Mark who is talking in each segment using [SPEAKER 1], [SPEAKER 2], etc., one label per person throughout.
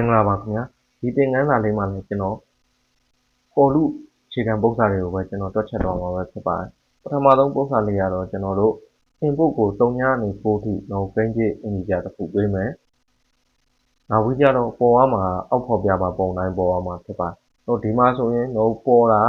[SPEAKER 1] င်္ဂလာပါခင်ဗျာဒီသင်ခန်းစာလေးမှာလည်းကျွန်တော်ပေါ်လူအခြေခံပုံစံတွေကိုပဲကျွန်တော်တွက်ချက်တော့မှာပဲဖြစ်ပါတယ်ပထမဆုံးပုံစံလေးကတော့ကျွန်တော်တို့ input ကို3ညနေ4ထိတော့ range integer တစ်ခုပေးမယ်နောက်ပြီးကြတော့ပေါ်ရမှာအောက်ဖော်ပြပါပုံတိုင်းပေါ်ရမှာဖြစ်ပါတယ်ဟိုဒီမှာဆိုရင်တော့ပေါ်တာ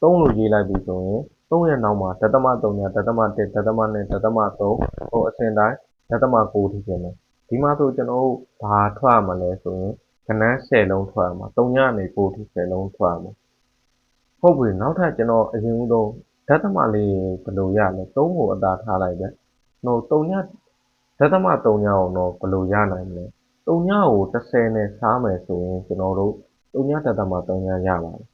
[SPEAKER 1] 3လို့ရေးလိုက်ပြီဆိုရင်3ရဲ့နောက်မှာဒသမ3ညဒသမ1ဒသမ2ဒသမ3ဟိုအစဉ်တိုင်းဒသမ9ထိပြင်မယ်ဒီမှာဆိုကျွန်တော်တို့ဘာထွက်ရမှာလဲဆိုရင် ကဏ္ဍ10 လုံးထွက်ရမှာ3ညနေ9ထိ10လုံးထွက်ရမှာဟုတ်ပြီနောက်ထပ်ကျွန်တော်အရင်ဦးဆုံးဒသမလေးဘယ်လိုရလဲ3ကိုအသာထားလိုက်ပဲဟို3ညဒသမ3ညအောင်တော့ဘယ်လိုရနိုင်မလဲ3ညကို30နဲ့စားမယ်ဆိုရင်ကျွန်တော်တို့3ညဒသမ3ညရပါတယ်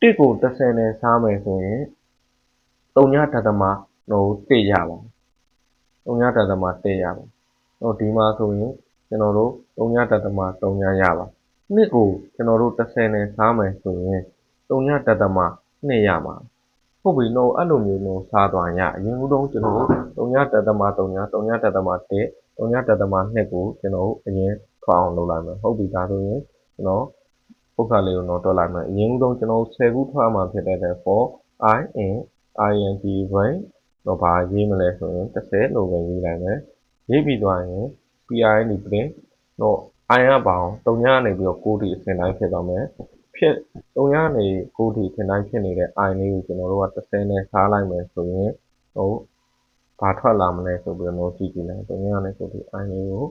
[SPEAKER 1] တစ်ကို30နဲ့စားမယ်ဆိုရင်3ညဒသမဟို1ရပါတယ်3ညဒသမ1ရပါတယ်ဟိုဒီမှာဆိုရင် ကျွန်တော်တို့3ညတသမ3ညရပါနှစ်ကိုကျွန်တော်တို့30နဲ့စားမယ်ဆိုရင်3ညတသမ2ရမှာဟုတ်ပြီနော်အဲ့လိုမျိုးလို့စားသွားရအရင်ကဆုံးကျွန်တော်တို့3ညတသမ3ည3ညတသမ1 3ညတသမ2ကိုကျွန်တော်အရင်ထွက်အောင်လုပ်လိုက်မယ်ဟုတ်ပြီဒါဆိုရင်ကျွန်တော်ပုဂ္ဂလေးကိုတော့တွက်လိုက်မယ်အရင်ကဆုံးကျွန်တော်10ခုထွက်မှာဖြစ်တဲ့ for i in ing range တော့ဘာရေးမလဲဆိုရင်30လို့ပဲရေးလိုက်မယ်ရေးပြီးသွားရင် PIN print တော့ i ရပါအောင်3ညနေပြီးတော့6ထိအစဉ်တိုင်းဖြစ်သွားမယ်ဖြစ်3ညနေ6ထိအစဉ်တိုင်းဖြစ်နေတဲ့ i လေးကိုကျွန်တော်တို့က30နဲ့စားလိုက်မယ်ဆိုရင်ဟိုဘာထွက်လာမလဲဆိုပြီးတော့ကြည့်ကြည့်လိုက်3ညနေ6ထိ i လေးကို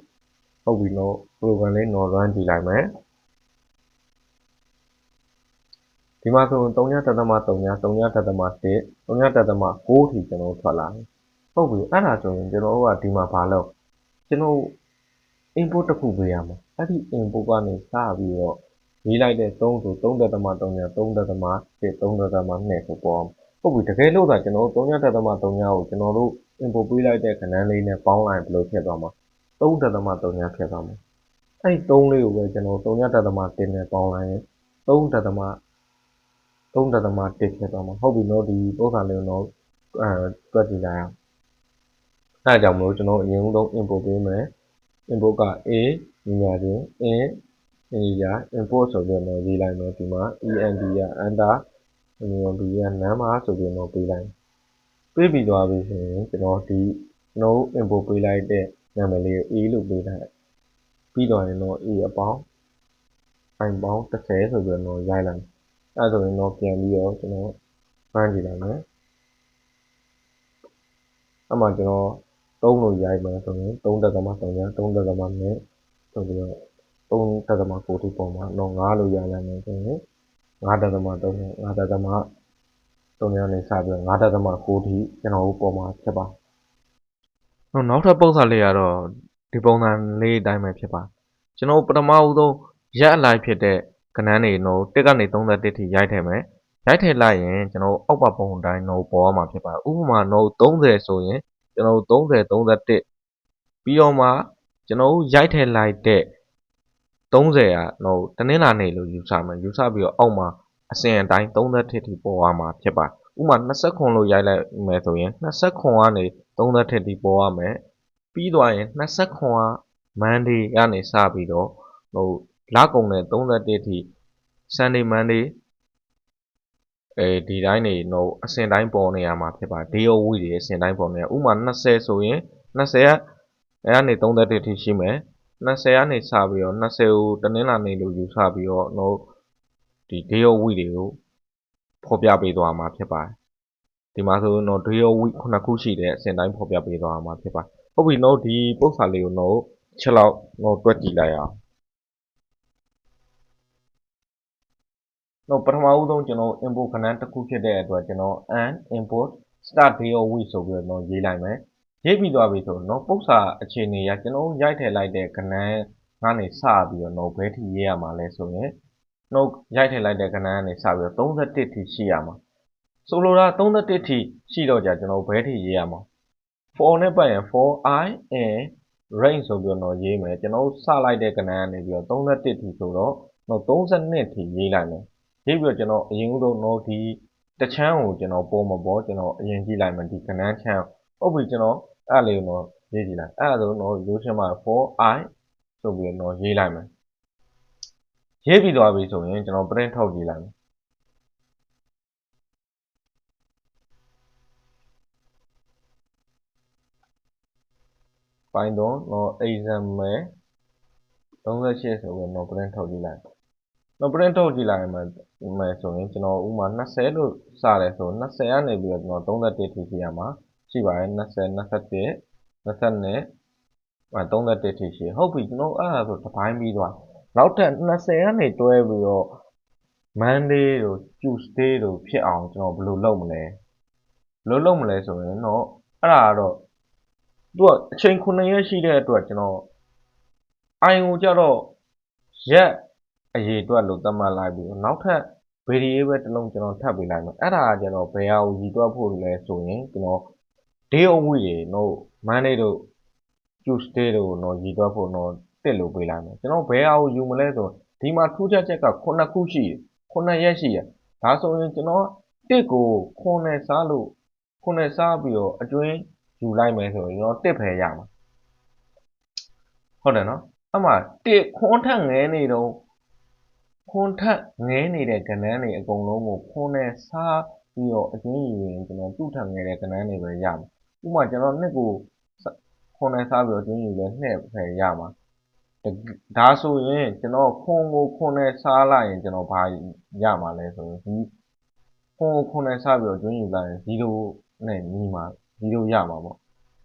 [SPEAKER 1] ဟုတ်ပြီတော့ program လေး no run ကြည့်လိုက်မယ်ဒီမှာဆိုရင်3ညတသမ3ည3ညတသမ1 3ညတသမ6ထိကျွန်တော်ထွက်လာတယ်ဟုတ်ပြီအဲ့ဒါဆိုရင်ကျွန်တော်တို့ကဒီမှာဘာလုပ်ကျွန်တော် input တစ်ခုပေးရမှာအဲ့ဒီ input ကနေစပြီးတော့ရေးလိုက်တဲ့3ဆို3.3ည3.1 3.2ဆိုပေါ့ဟုတ်ပြီတကယ်လို့သာကျွန်တော်တို့3.3ကိုကျွန်တော်တို့ input ပေးလိုက်တဲ့ခဏလေးနဲ့ပေါင်းလိုက်ဘယ်လိုဖြစ်သွားမှာ3.3ညဖြစ်သွားမှာအဲ့ဒီ3လေးကိုပဲကျွန်တော်3.1နဲ့ပေါင်းလိုက်ရင်3.3.1ဖြစ်သွားမှာဟုတ်ပြီနော်ဒီပုံစံလေးကိုတော့အဲတွက်ကြည့်လိုက်အောင်အဲအကြောင်းမလို့ကျွန်တော်အရင်ဆုံး input ပေးမယ် input က a ညီညာချင်း in ညီညာ import ဆိုပြီးတော့ရေးလိုက်မယ်ဒီမှာ end က enter ညီညာ b က number ဆိုပြီးတော့ပေးလိုက်ပေးပြီးသွားပြီဆိုရင်ကျွန်တော်ဒီကျွန်တော် import ပေးလိုက်တဲ့နာမည်လေးကို a လို့ပေးလိုက်ပြီးတော့ရင်တော့ a အပေါင်း i ပေါင်း30ဆိုပြီးတော့ရိုက်လိုက်အဲဆိုရင်တော့ပြန်ပြီးတော့ကျွန်တော်ဖမ်းကြည့်လိုက်မယ်အမှကျွန်တော် 3လို့ရိုက်မယ်ဆိုရင်3.3ည3.2နဲ့ဆိုပြီးတော့3.9ထိပုံမှာတော့9လို့ရိုက်လိုက်မယ်ဆိုရင်9.3နဲ့9.3 3ညနေစပြီးတော့9.9ထိကျွန်တော်တို့ပုံမှာဖြစ်ပါတော့နောက်ထပ်ပုံစံလေးကတော့ဒီပုံစံလေးအတိုင်းပဲဖြစ်ပါကျွန်တော်ပထမဦးဆုံးရက်အလိုက်ဖြစ်တဲ့ကဏ္ဍတွေတော့1ကနေ31ထိရိုက်ထည့်မယ်ရိုက်ထည့်လိုက်ရင်ကျွန်တော်အောက်ပါပုံတိုင်းတော့ပေါ်ရမှာဖြစ်ပါဥပမာတော့30ဆိုရင် ကျွန်တော်တို့30 31ပြီးတော့မှကျွန်တော်တို့ရိုက်ထည့်လိုက်တဲ့30ကဟိုတနင်္လာနေ့လို့ယူဆမယ်ယူဆပြီးတော့အောက်မှာအစဉ်အတိုင်း31ထိပေါ်ရမှာဖြစ်ပါဥမာ29လို့ရိုက်လိုက်မယ်ဆိုရင်29ကနေ31ထိပေါ်ရမယ်ပြီးသွားရင်29က Monday ကနေစပြီးတော့ဟိုလကုန်တဲ့31ထိ Sunday Monday အဲဒီတိုင်းနေတော့အစင်တိုင်းပေါ်နေရမှာဖြစ်ပါ day of week တွေအစင်တိုင်းပေါ်နေရဥမာ20ဆိုရင်20ကအဲကနေ31ထိရှိမယ်20ကနေစပြီးတော့20ကိုတနင်္လာနေ့လို့ယူဆပြီးတော့တော့ဒီ day of week တွေကိုဖော်ပြပေးသွားမှာဖြစ်ပါတယ်ဒီမှာဆိုတော့ day of week ခုနှစ်ခုရှိတဲ့အစင်တိုင်းဖော်ပြပေးသွားမှာဖြစ်ပါဟုတ်ပြီတော့ဒီပုတ်စာလေးကိုတော့ချက်လောက်တော့တွက်ကြည့်လိုက်အောင် တော့ပထမဦးဆုံးကျွန်တော် import ခဏတစ်ခုဖြစ်တဲ့အတွက်ကျွန်တော် and import start day of week ဆိုပြီးတော့ရေးလိုက်မယ်ရေးပြီးသွားပြီဆိုတော့ပု္ပ္ပာအခြေအနေရကျွန်တော်ရိုက်ထည့်လိုက်တဲ့ခဏကနေစပြီးတော့တော့ဘဲထိရေးရမှာလဲဆိုရင်နှုတ်ရိုက်ထည့်လိုက်တဲ့ခဏကနေစပြီးတော့31ထိရှိရမှာဆိုလိုတာ31ထိရှိတော့ကြကျွန်တော်ဘဲထိရေးရမှာ for နဲ့ပတ်ရင် for i in range ဆိုပြီးတော့ရေးမယ်ကျွန်တော်စလိုက်တဲ့ကဏ္ဍကနေပြီးတော့31ထိဆိုတော့တော့32ထိရေးလိုက်မယ် ရေးပြီးတော့ကျွန်တော်အရင်ကတော့ no ဒီတချမ်းကိုကျွန်တော်ပေါ်မပေါ်ကျွန်တော်အရင်ကြည့်လိုက်မယ်ဒီကဏ္ဍချမ်းဟုတ်ပြီကျွန်တော်အဲ့လေးကိုတော့ရေးကြည့်လိုက်အဲ့ဒါဆိုတော့ရိုးရှင်းမှာ for i ဆိုပြီးတော့ရေးလိုက်မယ်ရေးပြီးသွားပြီဆိုရင်ကျွန်တော် print ထုတ်ကြည့်လိုက်မယ်ပိုင်းတော့တော့ example 38ဆိုပြီးတော့ print ထုတ်ကြည့်လိုက် တော့ print ထုတ်ကြည့်လိုက်မယ်မယ်ဆိုရင် ကျွန်တော်ဥမာ 20 လို့စတယ်ဆို 20 ကနေပြီးတော့ ကျွန်တော် 31ထိရှိရမှာ ရှိပါတယ် 20 21 22အဲ31ထိရှိဟုတ်ပြီကျွန်တော်အဲ့ဒါဆိုတစ်ပိုင်းပြီးသွားနောက်ထပ်20ကနေတွဲပြီးတော့ Monday တို့ Tuesday တို့ဖြစ်အောင်ကျွန်တော်ဘယ်လိုလုပ်မလဲဘယ်လိုလုပ်မလဲဆိုရင်တော့အဲ့ဒါကတော့သူကအချိန်9ရက်ရှိတဲ့အတွက်ကျွန်တော်အိုင်ကိုကြတော့ရက် အရေးအတွက်လို့သတ်မှတ်လိုက်ပြီးတော့နောက်ထပ် variable တစ်လုံးကျွန်တော်ထပ်ပေးလိုက်မယ်အဲ့ဒါကကျတော့ဘယ်ဟာကိုရည်တွက်ဖို့လဲဆိုရင်ကျွန်တော် day of week ရေတို့ Monday တို့ Tuesday တို့တော့ရည်တွက်ဖို့တော့တက်လို့ပေးလိုက်မယ်ကျွန်တော်ဘယ်ဟာကိုယူမလဲဆိုဒီမှာထူးခြားချက်က9ခုရှိတယ်9ရက်ရှိရဒါဆိုရင်ကျွန်တော်တစ်ကို9နဲ့စားလို့9နဲ့စားပြီးတော့အကျွင်းယူလိုက်မယ်ဆိုရင်ကျွန်တော်တစ်ဖယ်ရမှာဟုတ်တယ်နော်အဲ့မှာတစ်ခွန်းထက်ငဲနေတော့ ခွန်းထက်ငဲနေတဲ့ကဏ္ဍတွေအကုန်လုံးကိုခွန်းနဲ့စားပြီးတော့အကျွင်းယူရင်ကျွန်တော်သူ့ထက်ငဲတဲ့ကဏ္ဍတွေပဲရမှာဥပမာကျွန်တော်နှစ်ကိုခွန်းနဲ့စားပြီးတော့အကျွင်းယူလဲနှစ်ဖယ်ရမှာဒါဆိုရင်ကျွန်တော်ခွန်ကိုခွန်နဲ့စားလိုက်ရင်ကျွန်တော်ဘာရမှာလဲဆိုရင်ဒီခွန်ကိုခွန်နဲ့စားပြီးတော့ကျွင်းယူလိုက်ရင်0နဲ့ညီမှာ0ရမှာပေါ့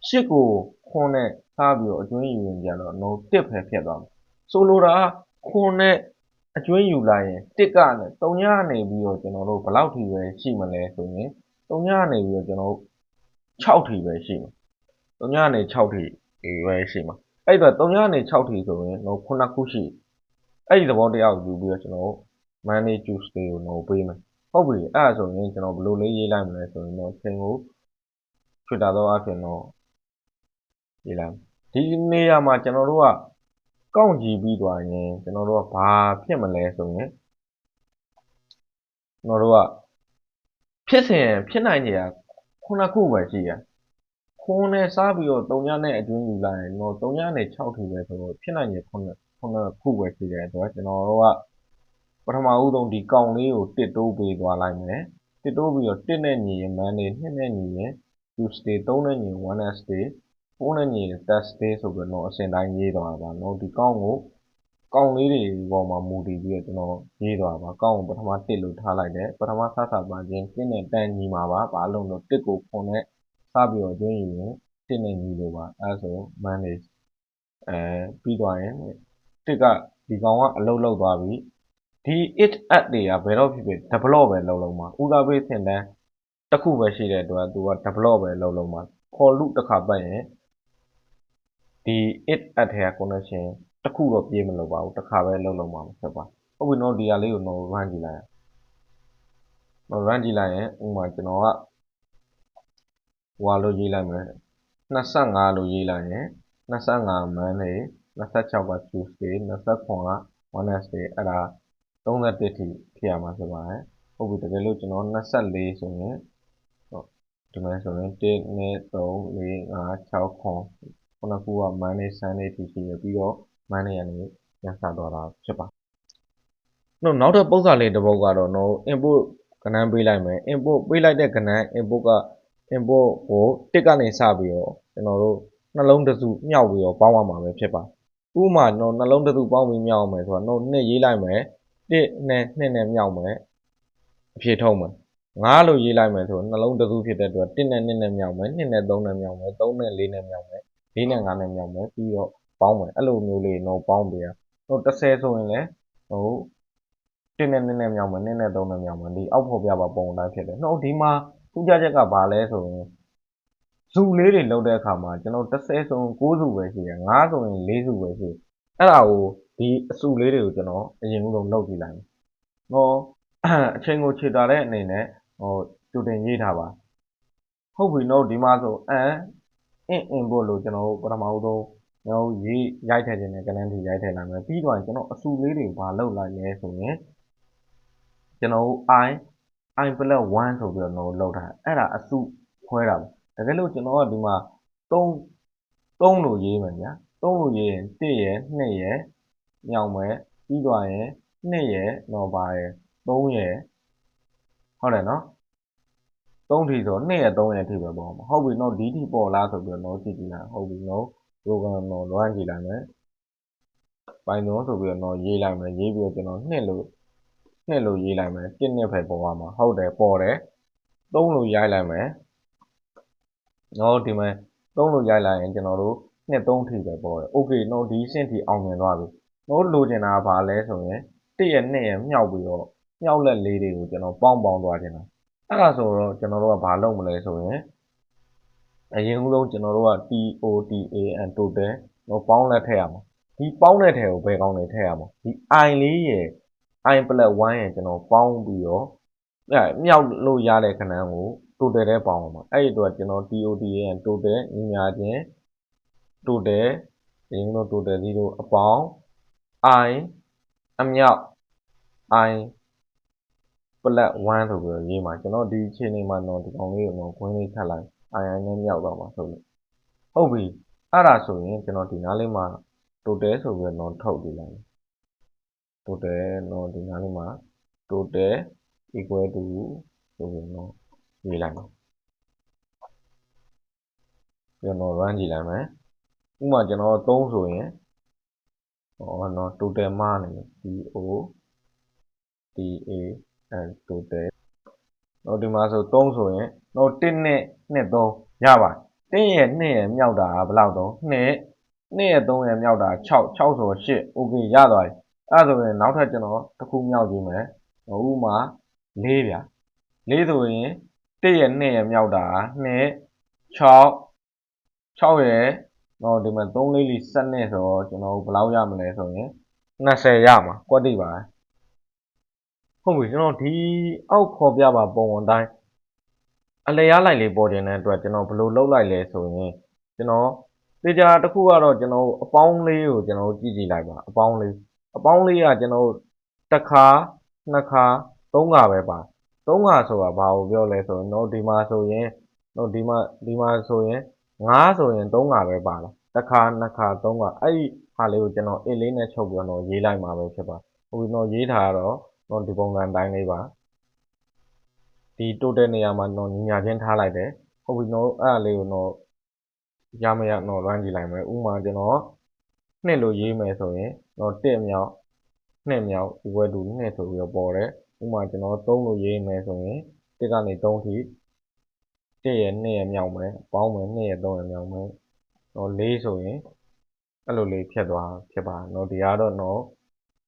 [SPEAKER 1] ရှစ်ကိုခွန်နဲ့စားပြီးတော့အကျွင်းယူရင်ကျတော့ no 1ပဲဖြစ်သွားမှာဆိုလိုတာခွန်နဲ့ အကျွင်းယူလိုက်ရင်1ကနဲ့3ညနေပြီးတော့ ကျွန်တော်တို့ ဘယ်လောက်ထိပဲ ရှိမလဲဆိုရင်3ညနေပြီးတော့ ကျွန်တော်တို့6ထိပဲရှိမှာ3ညနေ6ထိပဲရှိမှာအဲ့တော့3ကနေ6ထိဆိုရင်တော့9ခုရှိအဲ့ဒီသဘောတရားကို ယူပြီးတော့ ကျွန်တော် Monday Tuesday ကိုတော့ပေးမယ် ဟုတ်ပြီ အဲ့ဒါဆိုရင် ကျွန်တော် ဘယ်လိုလေး ရေးလိုက်မလဲဆိုရင်တော့ချိန်ကို Twitter တော့အပြင်တော့ ရေးလိုက်ဒီနေရာမှာ ကျွန်တော်တို့က ကောင့်ကြည့်ပြီးသွားရင်ကျွန်တော်တို့ကဘာဖြစ်မလဲဆိုရင်ကျွန်တော်တို့ကဖြစ်စဉ်ဖြစ်နိုင်ကြရ9ခုပဲရှိရခွန်းနဲ့စားပြီးတော့3ညနဲ့အတွင်းယူလိုက်ရင်တော့3ညနဲ့6ထူပဲဆိုတော့ဖြစ်နိုင်ခြေ9 9ခုပဲရှိတဲ့အတွက်ကျွန်တော်တို့ကပထမဦးဆုံးဒီកောင်လေးကိုတစ်တိုးပေးသွားလိုက်မယ်တစ်တိုးပြီးတော့1နဲ့ညီရင် Monday 2နဲ့ညီရင် Tuesday 3နဲ့ညီ Wednesday ကိုယ်နဲ့ညီ test day ဆိုပြီးတော့အစဉ်တိုင်းရေးသွားတာပါနော်ဒီကောင့်ကိုကောင့်လေးတွေပေါ်မှာမူတည်ပြီးတော့ကျွန်တော်ရေးသွားပါကောင့်ကိုပထမ1လို့ထားလိုက်တယ်ပထမစစပါချင်း1နဲ့တန်ညီမှာပါဘာလို့လဲ1ကို9နဲ့စပြီးတော့ကျွင်းယူရင်1နဲ့ညီလို့ပါအဲဆို manage အဲပြီးသွားရင်1ကဒီကောင်ကအလုတ်လုတ်သွားပြီဒီ it add တွေကဘယ်တော့ဖြစ်ဖြစ် develop ပဲလုပ်လုံးမှာဦးစားပေးသင်တန်းတစ်ခုပဲရှိတဲ့အတွက်သူက develop ပဲလုပ်လုံးမှာ for loop တစ်ခါပတ်ရင် ဒီ it at ထဲက connection တစ်ခုတော့ပြေးမလို့ပါဘူးတစ်ခါပဲလုပ်လုံးမှာဖြစ်ပါဟုတ်ပြီနော်ဒီဟာလေးကိုတော့ run ကြည့်လိုက်အောင် run ကြည့်လိုက်ရင်ဥမာကျွန်တော်ကဟွာလို့ရေးလိုက်မယ်25လို့ရေးလိုက်ရင်25 Monday 26က Tuesday 29က Wednesday အဲ့ဒါ31ထိဖြစ်ရမှာဖြစ်ပါတယ်ဟုတ်ပြီတကယ်လို့ကျွန်တော်24ဆိုရင်ဟုတ်ဒီမှာဆိုရင်1 2 3 4 5 6 ခွန်ခုနကက Monday Sunday ထိရှိရပြီးတော့ Monday ကနေပြန်စသွားတာဖြစ်ပါနော်နောက်တစ်ပုံစံလေးတစ်ပုဒ်ကတော့ no input ကဏ္ဍပေးလိုက်မယ် input ပေးလိုက်တဲ့ကဏ္ဍ input က input ကိုတစ်ကနေစပြီးတော့ကျွန်တော်တို့နှလုံးတစ်စုမြောက်ပြီးတော့ပေါင်းရမှာပဲဖြစ်ပါဥပမာကျွန်တော်နှလုံးတစ်စုပေါင်းပြီးမြောက်အောင်မယ်ဆိုတော့တော့နှစ်ရေးလိုက်မယ်တစ်နဲ့နှစ်နဲ့မြောက်မယ်အဖြေထုတ်မယ်ငါးလို့ရေးလိုက်မယ်ဆိုတော့နှလုံးတစ်စုဖြစ်တဲ့အတွက်တစ်နဲ့နှစ်နဲ့မြောက်မယ်နှစ်နဲ့သုံးနဲ့မြောက်မယ်သုံးနဲ့လေးနဲ့မြောက်မယ် လေးနဲ့ငါးနဲ့မြောက်မယ်ပြီးတော့ပေါင်းမယ်အဲ့လိုမျိုးလေးတော့ပေါင်းပေးရတော့30ဆိုရင်လည်းဟိုတစ်နဲ့နှစ်နဲ့မြောက်မယ်နှစ်နဲ့သုံးနဲ့မြောက်မယ်ဒီအောက်ဖို့ပြပါပုံတိုင်းဖြစ်တယ်နော်ဒီမှာထူးခြားချက်ကဘာလဲဆိုရင်ဇူလေးတွေလောက်တဲ့အခါမှာကျွန်တော်30ဆိုရင်9စုပဲရှိတယ်9ဆိုရင်4စုပဲရှိတယ်အဲ့ဒါကိုဒီအစုလေးတွေကိုကျွန်တော်အရင်ကလုံးလောက်ကြည့်လိုက်မယ်ဟောအချိန်ကိုခြေတာတဲ့အနေနဲ့ဟိုတူတင်ရေးထားပါဟုတ်ပြီနော်ဒီမှာဆိုအန် အင်အင်ဖို့လို့ကျွန်တော်ပထမဦးဆုံးကျွန်တော်ရေးရိုက်ထည့်ခြင်းနဲ့ကလန်းတီရိုက်ထည့်လိုက်မယ်ပြီးတော့ကျွန်တော်အစုလေးတွေဘာလောက်လိုက်လဲဆိုရင်ကျွန်တော် i i + 1ဆိုပြီးတော့လောက်ထားအဲ့ဒါအစုခွဲတာပါတကယ်လို့ကျွန်တော်ကဒီမှာ3 3လို့ရေးမယ်ဗျာ3လို့ရေးရင်1ရယ်2ရယ်ညောင်မယ်ပြီးသွားရင်2ရယ်တော့ပါရယ်3ရယ်ဟုတ်တယ်နော် 3ထိဆို2ရယ်3ရယ်ထိပဲပေါ့ဟုတ်ပြီနော်ဒီထိပေါ်လားဆိုပြီးတော့နော်ကြည့်ကြည့်လိုက်ဟုတ်ပြီနော် program တော့ run ကြည့်လိုက်မယ် Python ဆိုပြီးတော့နော်ရေးလိုက်မယ်ရေးပြီးတော့ကျွန်တော်2လို့2လို့ရေးလိုက်မယ်1နှစ်ပဲပေါ်သွားမှာဟုတ်တယ်ပေါ်တယ်3လို့ရိုက်လိုက်မယ်နော်ဒီမှာ3လို့ရိုက်လိုက်ရင်ကျွန်တော်တို့နှစ်3ထိပဲပေါ်တယ် okay နော်ဒီရှင်းထိအောင်မြင်သွားပြီနော်လိုချင်တာကဘာလဲဆိုရင်1ရဲ့2ရဲ့မြောက်ပြီးတော့မြောက်လက်လေးတွေကိုကျွန်တော်ပေါင်းပေါင်းသွားချင်တာ အဲ့ဒါဆိုတော့ကျွန်တော်တို့ကဘာလုပ်မလဲဆိုရင်အရင်ဦးဆုံးကျွန်တော်တို့က TOTAN total နော်ပေါင်းလက်ထည့်ရမှာဒီပေါင်းတဲ့ထဲကိုဘယ်ကောင်းလဲထည့်ရမှာဒီ i လေးရဲ့ i + 1ရဲ့ကျွန်တော်ပေါင်းပြီးတော့အဲ့မြောက်လို့ရတဲ့ခဏန်းကို total ထဲပေါင်းအောင်ပါအဲ့ဒီအတွက်ကျွန်တော် TOTAN total ညီညာချင်း total ဒီလို total ဒီလိုအပေါင်း i အမြောက် i + 1ဆိုပြီးတော့ရေးမှာကျွန်တော်ဒီအခြေအနေမှာတော့ဒီကောင်လေးကိုတော့ခွင်းလေးခတ်လိုက် i i နဲ့မြောက်တော့မှာဆိုလို့ဟုတ်ပြီအဲ့ဒါဆိုရင်ကျွန်တော်ဒီနားလေးမှာ total ဆိုပြီးတော့ထုတ်ပြလိုက်မယ် total တော့ဒီနားလေးမှာ total equal to ဆိုပြီးတော့ရေးလိုက်မယ်ကျွန်တော် run ကြည့်လိုက်မယ်ဥပမာကျွန်တော်3ဆိုရင်ဟောနော် total မှားနေတယ် to ta and total တော့ဒီမှာဆို3ဆိုရင်တော့1နဲ့2 3ရပါတယ်1ရဲ့2ရဲ့မြောက်တာကဘယ်လောက်တော့2 2ရဲ့3ရဲ့မြောက်တာ6 6ဆို8 okay ရသွားပြီအဲ့ဒါဆိုရင်နောက်ထပ်ကျွန်တော်တစ်ခုမြောက်ကြည့်မယ်ဥပမာ4ဗျာ4ဆိုရင်1ရဲ့2ရဲ့မြောက်တာက2 6 6ရဲ့တော့ဒီမှာ3လေးလီ7နဲ့ဆိုတော့ကျွန်တော်ဘယ်လောက်ရမလဲဆိုရင်20ရမှာကွက်တိပါ ဟုတ်ပြီကျွန်တော်ဒီအောက်ခေါ်ပြပါပုံအတိုင်းအလျားလိုက်လေးပေါ်တင်တဲ့အတွက်ကျွန်တော်ဘယ်လိုလုပ်လိုက်လဲဆိုရင်ကျွန်တော်တေချာတစ်ခုကတော့ကျွန်တော်အပေါင်းလေးကိုကျွန်တော်ကြည့်ကြည့်လိုက်ပါအပေါင်းလေးအပေါင်းလေးကကျွန်တော်တစ်ခါနှစ်ခါသုံးခါပဲပါသုံးခါဆိုတာဘာကိုပြောလဲဆိုရင်တော့ဒီမှာဆိုရင်တော့ဒီမှာဒီမှာဆိုရင်9ဆိုရင်3ခါပဲပါလားတစ်ခါနှစ်ခါသုံးခါအဲ့ဒီဟာလေးကိုကျွန်တော် A လေးနဲ့ချုပ်ပြီးတော့ရေးလိုက်မှာပဲဖြစ်ပါဟိုတော့ရေးထားတော့ တော့ဒီပုံစံတိုင်းလေးပါဒီ total နေရာမှာတော့ညီညာချင်းထားလိုက်တယ်ဟုတ်ပြီတော့အဲ့ဒါလေးကိုတော့ရမရတော့ run ကြည့်လိုက်မယ်ဥပမာကျွန်တော်နှစ်လို့ရေးမယ်ဆိုရင်တော့1မြောက်2မြောက် equal to 2ဆိုပြီးတော့ပေါ်တယ်ဥပမာကျွန်တော်3လို့ရေးမယ်ဆိုရင်1ကနေ3ထိ1ရဲ့2ရဲ့မြောက်မယ်ပေါင်းမယ်2ရဲ့3ရဲ့မြောက်မယ်တော့4ဆိုရင်အဲ့လိုလေးဖြတ်သွားဖြစ်ပါတော့ဒီကတော့တော့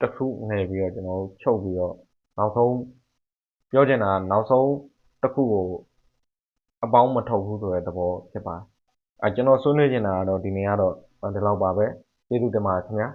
[SPEAKER 1] တစ်ခုငယ်ပြီးတော့ ကျွန်တော်ချုပ်ပြီးတော့ နောက်ဆုံး ပြောချင်တာနောက်ဆုံးတစ်ခုကို အပေါင်းမထုတ်ဘူးဆိုတဲ့ သဘောဖြစ်ပါအဲကျွန်တော်ဆွေးနွေးချင်တာကတော့ ဒီနေ့ကတော့ ဒီလောက်ပါပဲ ကျေးဇူးတင်ပါတယ်ခင်ဗျာ